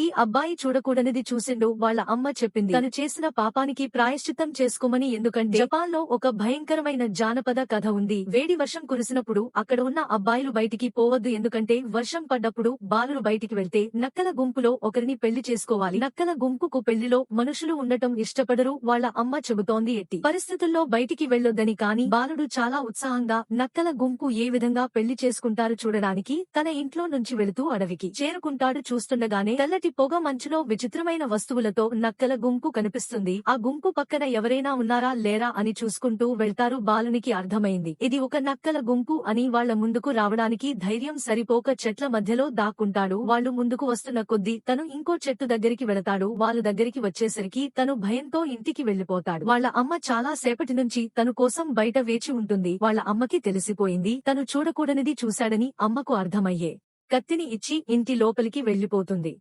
ఈ అబ్బాయి చూడకూడనిది చూసిండు వాళ్ళ అమ్మ చెప్పింది. తను చేసిన పాపానికి ప్రాయశ్చిత్తం చేసుకోమని ఎందుకంటే జపాన్లో ఒక భయంకరమైన జానపద కథ ఉంది. వేడి వర్షం కురిసినప్పుడు అక్కడ ఉన్న అబ్బాయిలు బయటికి పోవద్దు ఎందుకంటే వర్షం పడ్డప్పుడు బాలురు బయటికి వెళ్తే నక్కల గుంపులో ఒకరిని పెళ్ళి చేసుకోవాలి. నక్కల గుంపుకు పెళ్ళిలో మనుషులు ఉండటం ఇష్టపడరు వాళ్ళ అమ్మ చెబుతోంది ఎట్టి పరిస్థితుల్లో బయటికి వెళ్ళొద్దని కాని బాలుడు చాలా ఉత్సాహంగా నక్కల గుంపు ఏ విధంగా పెళ్ళి చేసుకుంటారు చూడడానికి తన ఇంట్లో నుంచి వెళుతూ అడవికి చేరుకుంటాడు చూస్తుండగానే తెల్లటి పొగ మంచులో విచిత్రమైన వస్తువులతో నక్కల గుంపు కనిపిస్తుంది. ఆ గుంపు పక్కన ఎవరైనా ఉన్నారా లేరా అని చూసుకుంటూ వెళ్తారు బాలునికి అర్థమైంది. ఇది ఒక నక్కల గుంపు అని వాళ్ళ ముందుకు రావడానికి ధైర్యం సరిపోక చెట్ల మధ్యలో దాక్కుంటాడు. వాళ్ళు ముందుకు వస్తున్న కొద్దీ తను ఇంకో చెట్టు దగ్గరికి వెళతాడు. వాళ్ళ దగ్గరికి వచ్చేసరికి తను భయంతో ఇంటికి వెళ్ళిపోతాడు వాళ్ళ అమ్మ చాలా సేపటి నుంచి తను కోసం బయట వేచి ఉంటుంది. వాళ్ళ అమ్మకి తెలిసిపోయింది. తను చూడకూడనిది చూశాడని అమ్మకు అర్థమయ్యే కత్తిని ఇచ్చి ఇంటి లోపలికి వెళ్ళిపోతుంది